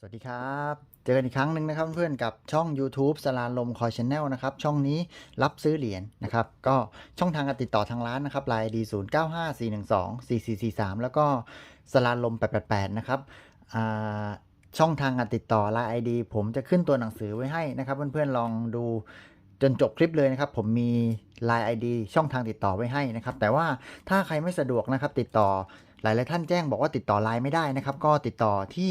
สวัสดีครับ เจอกันอีกครั้งหนึ่งนะครับเพื่อนๆกับช่อง YouTube สลาลมคอยชแนลนะครับ ช่องนี้รับซื้อเหรียญนะครับ ก็ช่องทางการติดต่อทางร้านนะครับไลน์ดี0 9 5 4 1 2 4 4 4 3แล้วก็สลาลม888นะครับอ่าช่องทางการติดต่อไลน์ ID ผมจะขึ้นตัวหนังสือไว้ให้นะครับ เพื่อนๆลองดูจนจบคลิปเลยนะครับ ผมมี Line ID ช่องทางติดต่อไว้ให้นะครับ แต่ว่าถ้าใครไม่สะดวกนะครับติดต่อ หลายๆท่านแจ้งบอกว่าติดต่อไลน์ไม่ได้นะครับ ก็ติดต่อที่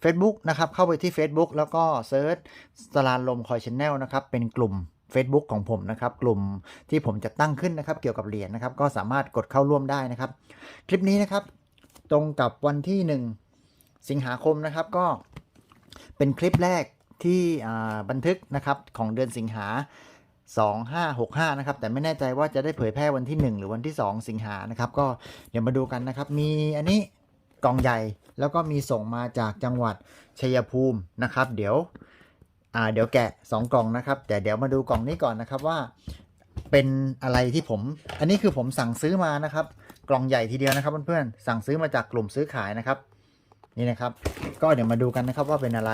เฟซบุ๊กนะครับ เข้าไปที่ Facebook แล้วก็เซิร์ชสลานลมคอยชแนลนะครับ เป็นกลุ่ม Facebook ของผมนะครับ กลุ่มที่ผมจะตั้งขึ้นนะครับ เกี่ยวกับเหรียญนะครับ ก็สามารถกดเข้าร่วมได้นะครับ คลิปนี้นะครับ ตรงกับวันที่ 1 สิงหาคมนะครับ ก็เป็นคลิปแรกที่บันทึกนะครับของเดือนสิงหา 2565 นะครับ แต่ไม่แน่ใจว่าจะได้เผยแพร่วันที่ 1 หรือวันที่ 2 สิงหานะครับ ก็เดี๋ยวมาดูกันนะครับ มีอันนี้กล่องใหญ่แล้วก็มีส่งมาจากจังหวัดชัยภูมินะครับ เดี๋ยวอ่าเดี๋ยวแกะ 2 กล่องนะครับ แต่เดี๋ยวมาดูกล่องนี้ก่อนนะครับว่าเป็นอะไรที่ผม อันนี้คือผมสั่งซื้อมานะครับ กล่องใหญ่ทีเดียวนะครับเพื่อนๆสั่งซื้อมาจากกลุ่มซื้อขายนะครับนี่นะครับ ก็เดี๋ยวมาดูกันนะครับว่าเป็นอะไร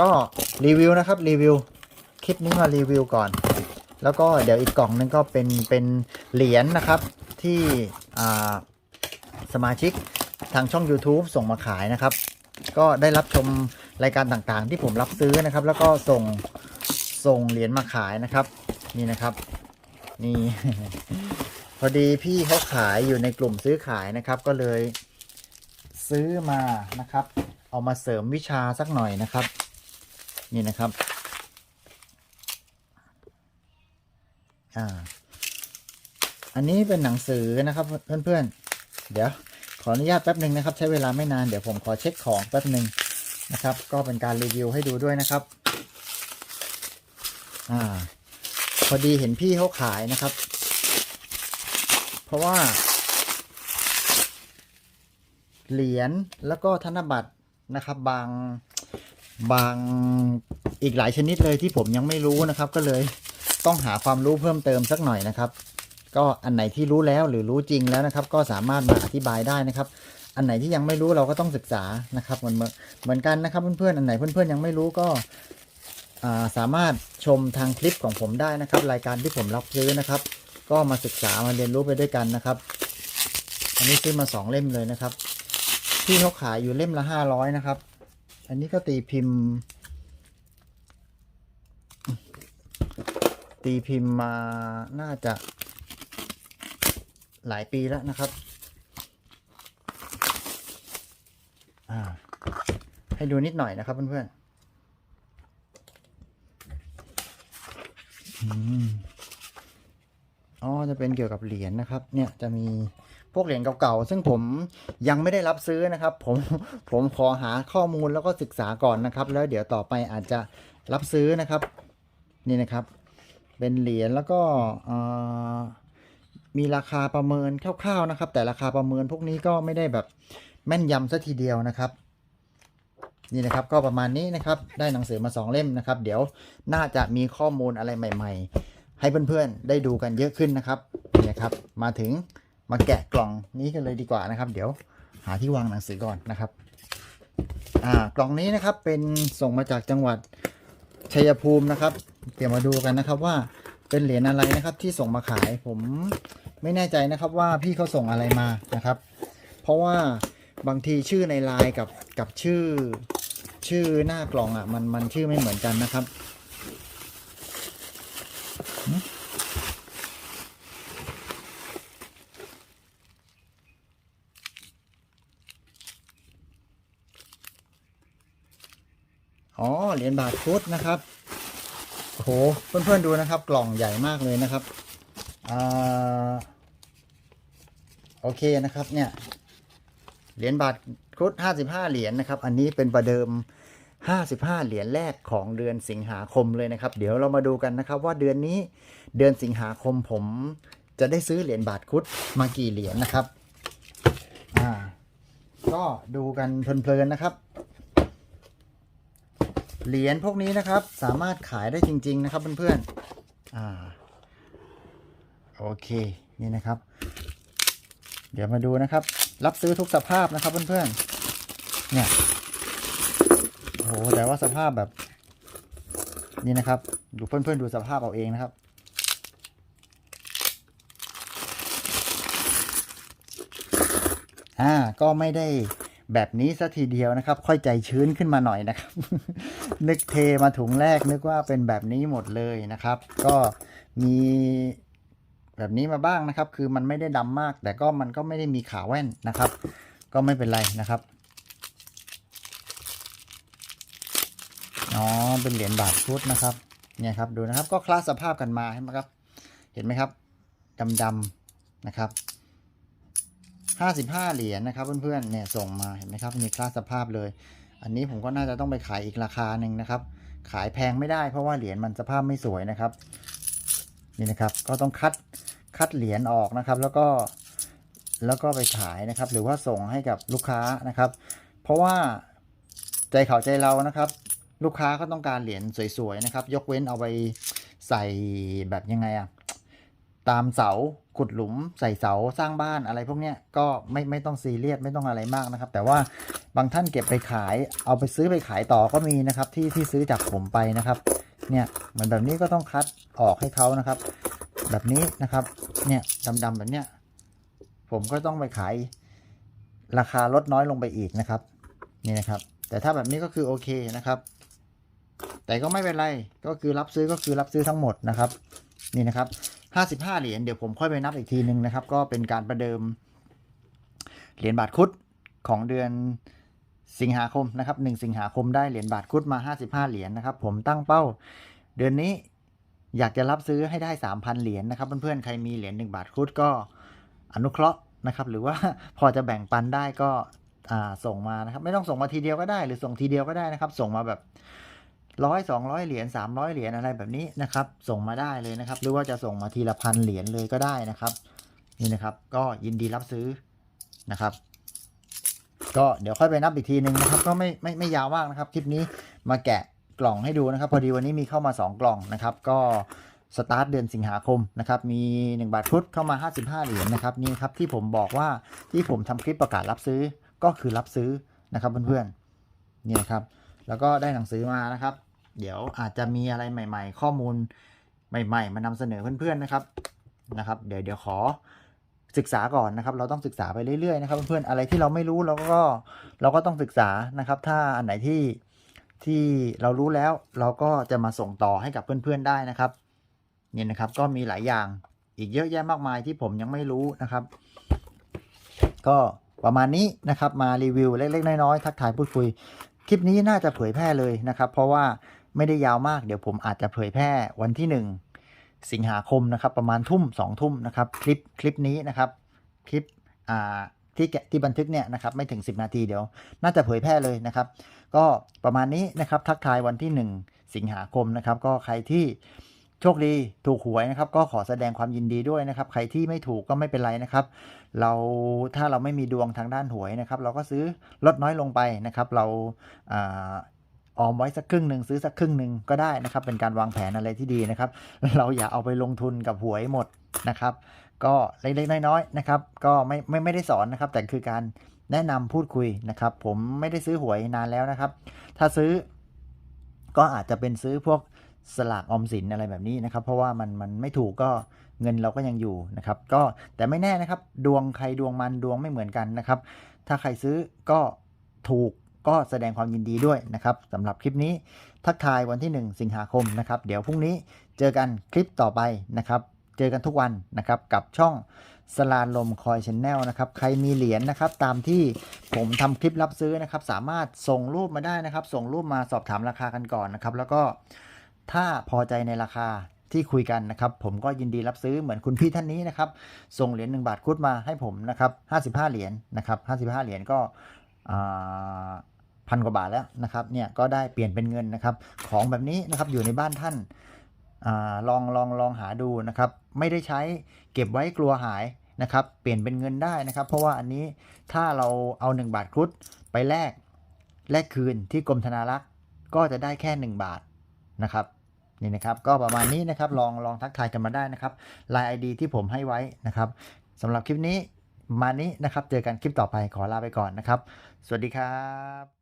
ก็รีวิวนะครับรีวิว คลิปนี้มารีวิวก่อน แล้วก็เดี๋ยวอีกกล่องนึงก็เป็นเป็นเหรียญนะครับที่สมาชิกทางช่อง YouTube ส่งมาขายนะครับ ก็ได้รับชมรายการต่างๆ ที่ผมรับซื้อนะครับ แล้วก็ส่งส่งเหรียญมาขายนะครับ นี่นะครับนี่พอดีพี่เขาขายอยู่ในกลุ่มซื้อขายนะครับ ก็เลยซื้อมานะครับ เอามาเสริมวิชาสักหน่อยนะครับ นี่นะครับ อ่า อันนี้เป็นหนังสือนะครับเพื่อนๆ เดี๋ยวขออนุญาตแป๊บหนึ่งนะครับ ใช้เวลาไม่นานเดี๋ยวผมขอเช็คของแป๊บหนึ่งนะครับ ก็เป็นการรีวิวให้ดูด้วยนะครับ อ่า พอดีเห็นพี่เขาขายนะครับ เพราะว่า เหรียญแล้วก็ธนบัตรนะครับ บางบางอีกหลายชนิดเลยที่ผมยังไม่รู้นะครับ ก็เลย ต้องหาความรู้เพิ่มเติมสักหน่อยนะครับ ก็อันไหนที่รู้แล้วหรือรู้จริงแล้วนะครับ ก็สามารถมาอธิบายได้นะครับ อันไหนที่ยังไม่รู้เราก็ต้องศึกษานะครับเหมือนเหมือนกันนะครับเพื่อนๆอันไหนเพื่อนๆยังไม่รู้ก็าสามารถชมทางคลิปของผมได้นะครับ รายการที่ผมรับซื้อนะครับ ก็มาศึกษามาเรียนรู้ไปด้วยกันนะครับ อันนี้ซื้อมาสองเล่มเลยนะครับ ที่เขาขายอยู่เล่มละห้าร้อยนะครับ อันนี้ก็ตีพิมพ์ ตีพิมพ์มาน่าจะหลายปีแล้วนะครับอ่าให้ดูนิดหน่อยนะครับเพื่อนๆอ๋อ จะเป็นเกี่ยวกับเหรียญนะครับ เนี่ยจะมีพวกเหรียญเก่าๆ ซึ่งผมยังไม่ได้รับซื้อนะครับ ผม ผมขอหาข้อมูลแล้วก็ศึกษาก่อนนะครับ แล้วเดี๋ยวต่อไปอาจจะรับซื้อนะครับ นี่นะครับ เป็นเหรียญแล้วก็มีราคาประเมินคร่าวๆนะครับ แต่ราคาประเมินพวกนี้ก็ไม่ได้แบบแม่นยำซะทีเดียวนะครับ นี่นะครับก็ประมาณนี้นะครับ ได้หนังสือมาสองเล่มนะครับ เดี๋ยวน่าจะมีข้อมูลอะไรใหม่ ๆ ให้เพื่อนๆได้ดูกันเยอะขึ้นนะครับนี่นะครับมาถึงมาแกะกล่องนี้กันเลยดีกว่านะครับ เดี๋ยวหาที่วางหนังสือก่อนนะครับ อ่ากล่องนี้นะครับเป็นส่งมาจากจังหวัด ชัยภูมินะครับ เดี๋ยวมาดูกันนะครับว่าเป็นเหรียญอะไรนะครับที่ส่งมาขายผมไม่แน่ใจนะครับว่าพี่เขาส่งอะไรมานะครับ เพราะว่าบางทีชื่อในไลน์กับกับชื่อชื่อหน้ากล่องอะมันมันชื่อไม่เหมือนกันนะครับ อ๋อ เหรียญบาทพุธนะครับ โอ้โห เพื่อนๆดูนะครับ กล่องใหญ่มากเลยนะครับอ่าโอเคนะครับ เนี่ย เหรียญบาทครุฑ55เหรียญนะครับ อันนี้เป็นประเดิม55เหรียญแรกของเดือนสิงหาคมเลยนะครับ เดี๋ยวเรามาดูกันนะครับ ว่าเดือนนี้เดือนสิงหาคมผมจะได้ซื้อเหรียญบาทครุฑมากี่เหรียญนะครับ อ่า ก็ดูกันเพลินๆนะครับ เหรียญพวกนี้นะครับสามารถขายได้จริง ๆ นะครับเพื่อนๆอ่าโอเคนี่นะครับ เดี๋ยวมาดูนะครับ รับซื้อทุกสภาพนะครับเพื่อนๆเนี่ยโอ้โหแต่ว่าสภาพแบบ นี่นะครับ ดูเพื่อนๆดูสภาพเอาเองนะครับอ่าก็ไม่ได้ แบบนี้สัทีเดียวนะครับ ค่อยใจชื้นขึ้นมาหน่อยนะครับ นึกเทมาถุงแรกนึกว่าเป็นแบบนี้หมดเลยนะครับ ก็มีแบบนี้มาบ้างนะครับ คือมันไม่ได้ดำมาก แต่ก็มันก็ไม่ได้มีขาแว่นนะครับ ก็ไม่เป็นไรนะครับอ๋อเป็นเหรียญบาทพุธนะครับเนี่ยครับดูนะครับก็คลาสสภาพกันมาใช่ไหมครับ เห็นไหมครับดำๆนะครับ ห้าสิบห้าเหรียญนะครับเพื่อนๆเนี่ยส่งมาเห็นไหมครับมีคลาสสภาพเลย อันนี้ผมก็น่าจะต้องไปขายอีกราคาหนึ่งนะครับ ขายแพงไม่ได้เพราะว่าเหรียญมันสภาพไม่สวยนะครับนี่นะครับก็ต้องคัดคัดเหรียญออกนะครับ แล้วก็แล้วก็ไปขายนะครับ หรือว่าส่งให้กับลูกค้านะครับ เพราะว่าใจเขาใจเรานะครับ ลูกค้าก็ต้องการเหรียญสวยๆนะครับ ยกเว้นเอาไปใส่แบบยังไงอะ ตามเสาขุดหลุมใส่เสาสร้างบ้านอะไรพวกเนี้ยก็ไม่ไม่ต้องซีเรียสไม่ต้องอะไรมากนะครับ แต่ว่าบางท่านเก็บไปขาย เอาไปซื้อไปขายต่อก็มีนะครับ ที่ที่ซื้อจากผมไปนะครับ เนี่ยเหมือนแบบนี้ก็ต้องคัดออกให้เขานะครับ แบบนี้นะครับเนี่ยดำๆแบบเนี้ยผมก็ต้องไปขายราคาลดน้อยลงไปอีกนะครับนี่นะครับ แต่ถ้าแบบนี้ก็คือโอเคนะครับ แต่ก็ไม่เป็นไรก็คือรับซื้อก็คือรับซื้อทั้งหมดนะครับ นี่นะครับ ห้าสิบห้าเหรียญเดี๋ยวผมค่อยไปนับอีกทีนึงนะครับ ก็เป็นการประเดิม เหรียญบาทคุดของเดือนสิงหาคมนะครับหนึ่งสิงหาคมได้เหรียญบาทคุดมาห้าสิบห้าเหรียญนะครับ ผมตั้งเป้า เดือนนี้อยากจะรับซื้อให้ได้สามพันเหรียญนะครับ เพื่อนๆ ใครมีเหรียญหนึ่งบาทคุดก็อนุเคราะห์นะครับ หรือว่าพอจะแบ่งปันได้ก็ส่งมานะครับ ไม่ต้องส่งมาทีเดียวก็ได้ หรือส่งทีเดียวก็ได้นะครับ ส่งมาแบบ ร้อยสองร้อยเหรียญสามร้อยเหรียญอะไรแบบนี้นะครับ ส่งมาได้เลยนะครับ หรือว่าจะส่งมาทีละพันเหรียญเลยก็ได้นะครับ นี่นะครับ ก็ยินดีรับซื้อนะครับ ก็เดี๋ยวค่อยไปนับอีกทีหนึ่งนะครับ ก็ไม่ไม่ไม่ยาวมากนะครับ คลิปนี้มาแกะกล่องให้ดูนะครับ พอดีวันนี้มีเข้ามา 2 กล่องนะครับ ก็สตาร์ทเดือนสิงหาคมนะครับ มี 1 บาทพุธเข้ามา 55 เหรียญนะครับนี่ครับที่ผมบอกว่าที่ผมทำคลิปประกาศรับซื้อก็คือรับซื้อนะครับเพื่อนๆนี่นะครับ แล้วก็ได้หนังสือมานะครับ เดี๋ยวอาจจะมีอะไรใหม่ ๆ ข้อมูลใหม่ ๆ มานำเสนอเพื่อนๆนะครับนะครับ เดี๋ยวเดี๋ยวขอศึกษาก่อนนะครับ เราต้องศึกษาไปเรื่อยๆนะครับ เพื่อนๆอะไรที่เราไม่รู้เราก็เราก็ต้องศึกษานะครับ ถ้าอันไหนที่ที่เรารู้แล้วเราก็จะมาส่งต่อให้กับเพื่อนๆได้นะครับนี่นะครับ ก็มีหลายอย่างอีกเยอะแยะมากมายที่ผมยังไม่รู้นะครับ ก็ประมาณนี้นะครับ มารีวิวเล็กๆน้อยๆทักทายพูดคุย คลิปนี้น่าจะเผยแพร่เลยนะครับ เพราะว่าไม่ได้ยาวมากเดี๋ยวผมอาจจะเผยแพร่วันที่ 1 สิงหาคมนะครับ ประมาณทุ่มสองทุ่มนะครับ คลิปคลิปนี้นะครับ คลิปอ่าที่แกะที่บันทึกเนี่ยนะครับไม่ถึง 10 นาทีเดี๋ยว น่าจะเผยแพร่เลยนะครับ ก็ประมาณนี้นะครับทักทายวันที่ 1 สิงหาคมนะครับ ก็ใครที่โชคดีถูกหวยนะครับ ก็ขอแสดงความยินดีด้วยนะครับ ใครที่ไม่ถูกก็ไม่เป็นไรนะครับ เราถ้าเราไม่มีดวงทางด้านหวยนะครับ เราก็ซื้อลดน้อยลงไปนะครับ เราออมไว้สักครึ่งหนึ่งซื้อสักครึ่งหนึ่งก็ได้นะครับ เป็นการวางแผนอะไรที่ดีนะครับ เราอย่าเอาไปลงทุนกับหวยหมดนะครับ ก็เล็กๆน้อยๆนะครับ ก็ไม่ไม่ไม่ได้สอนนะครับ แต่คือการแนะนำพูดคุยนะครับ ผมไม่ได้ซื้อหวยนานแล้วนะครับ ถ้าซื้อก็อาจจะเป็นซื้อพวก สลากออมสินอะไรแบบนี้นะครับ เพราะว่ามันมันไม่ถูกก็เงินเราก็ยังอยู่นะครับ ก็แต่ไม่แน่นะครับ ดวงใครดวงมันดวงไม่เหมือนกันนะครับ ถ้าใครซื้อก็ถูกก็แสดงความยินดีด้วยนะครับสำหรับคลิปนี้ทักทายวันที่ 1 สิงหาคมนะครับ เดี๋ยวพรุ่งนี้เจอกันคลิปต่อไปนะครับ เจอกันทุกวันนะครับกับช่องสลานลมคอยชแนลนะครับ ใครมีเหรียญนะครับ ตามที่ผมทำคลิปรับซื้อนะครับ สามารถส่งรูปมาได้นะครับ ส่งรูปมาสอบถามราคากันก่อนนะครับ แล้วก็ ถ้าพอใจในราคาที่คุยกันนะครับ ผมก็ยินดีรับซื้อเหมือนคุณพี่ท่านนี้นะครับ ส่งเหรียญ1บาทคุดมาให้ผมนะครับ55 เหรียญนะครับ55 เหรียญก็พันกว่าบาทแล้วนะครับเนี่ยก็ได้เปลี่ยนเป็นเงินนะครับ ของแบบนี้นะครับอยู่ในบ้านท่านอาลองลองลองหาดูนะครับ ไม่ได้ใช้เก็บไว้กลัวหายนะครับ เปลี่ยนเป็นเงินได้นะครับ เพราะว่าอันนี้ถ้าเราเอา 1 บาทครุฑไปแลกแลกคืนที่กรมธนารักษ์ก็จะได้แค่ 1 บาท นะครับนี่นะครับก็ประมาณนี้นะครับลองลองทักทายกันมาได้นะครับไลน์ ID ที่ผมให้ไว้นะครับสำหรับคลิปนี้มานี้นะครับ เจอกันคลิปต่อไปขอลาไปก่อนนะครับ สวัสดีครับ